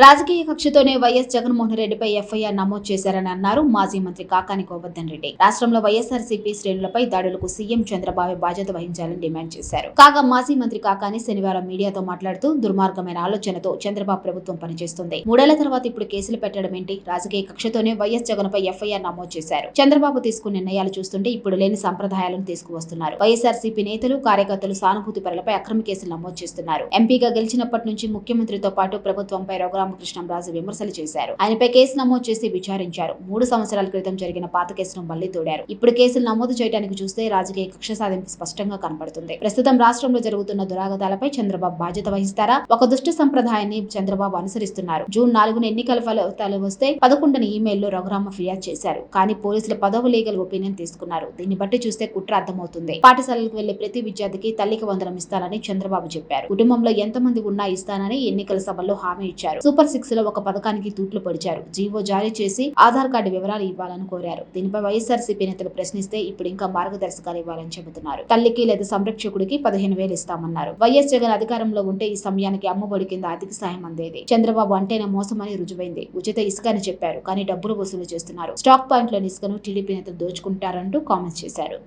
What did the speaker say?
రాజకీయ కక్షతోనే వైఎస్ జగన్మోహన్ రెడ్డిపై ఎఫ్ఐఆర్ నమోదు చేశారని అన్నారు మాజీ మంత్రి కాకాని గోవర్ధన్ రెడ్డి. రాష్ట్రంలో వైఎస్ఆర్సీపీ శ్రేణులపై దాడులకు సీఎం చంద్రబాబు బాధ్యత వహించాలని డిమాండ్ చేశారు. కాగా మాజీ మంత్రి కాకాని శనివారం మీడియాతో మాట్లాడుతూ దుర్మార్గమైన ఆలోచనతో చంద్రబాబు ప్రభుత్వం పనిచేస్తుంది. మూడేళ్ళ తర్వాత ఇప్పుడు కేసులు పెట్టడం ఏంటి? రాజకీయ కక్షతోనే వైఎస్ జగన్పై ఎఫ్ఐఆర్ నమోదు చేశారు. చంద్రబాబు తీసుకున్న నిర్ణయాలు చూస్తుంటే ఇప్పుడు లేని సంప్రదాయాలను తీసుకువస్తున్నారు. వైఎస్ఆర్సీపీ నేతలు కార్యకర్తలు సానుభూతి పరులపై అక్రమ కేసులు నమోదు చేస్తున్నారు. ఎంపీగా గెలిచినప్పటి నుంచి ముఖ్యమంత్రితో పాటు ప్రభుత్వంపై రఘురామకృష్ణంరాజు విమర్శలు చేశారు. ఆయనపై కేసు నమోదు చేసి విచారించారు. మూడు సంవత్సరాల క్రితం జరిగిన పాత కేసును మళ్ళీ తోడారు. ఇప్పుడు కేసులు నమోదు చేయడానికి చూస్తే రాజకీయ కక్ష సాధింపు స్పష్టంగా కనబడుతుంది. ప్రస్తుతం రాష్ట్రంలో జరుగుతున్న దురాగతాలపై చంద్రబాబు బాధ్యత వహిస్తారా? ఒక దుష్ట సంప్రదాయాన్ని చంద్రబాబు అనుసరిస్తున్నారు. జూన్ నాలుగున ఎన్నికల ఫలితాలు వస్తే పదకొండున ఈమెయిల్లో రఘురామ ఫిర్యాదు చేశారు. కానీ పోలీసులు పదవ లీగల్ ఒపీనియన్ తీసుకున్నారు. దీన్ని బట్టి చూస్తే కుట్ర అర్థమవుతుంది. పాఠశాలలకు వెళ్ళే ప్రతి విద్యార్థికి తల్లికి వందనం ఇస్తానని చంద్రబాబు చెప్పారు. కుటుంబంలో ఎంతమంది ఉన్నా ఇస్తానని ఎన్నికల సభల్లో హామీ ఇచ్చారు. సూపర్ సిక్స్లో ఒక పథకానికి తూట్లు పొడిచారు. జీవో జారీ చేసి ఆధార్ కార్డు వివరాలు ఇవ్వాలని కోరారు. దీనిపై వైఎస్ఆర్సీపీ నేతలు ప్రశ్నిస్తే ఇప్పుడు ఇంకా మార్గదర్శకాలు ఇవ్వాలని చెబుతున్నారు. తల్లికి లేదా సంరక్షకుడికి పదిహేను వేలు ఇస్తామన్నారు. వైఎస్ జగన్ అధికారంలో ఉంటే ఈ సమయానికి అమ్మఒడి కింద ఆర్థిక సాయం అందేది. చంద్రబాబు అంటేనే మోసమని రుజువైంది. ఉచిత ఇసుక అని చెప్పారు. కానీ డబ్బులు వసూలు చేస్తున్నారు. స్టాక్ పాయింట్లోని ఇసుకను టీడీపీ నేతలు దోచుకుంటారంటూ కామెంట్స్ చేశారు.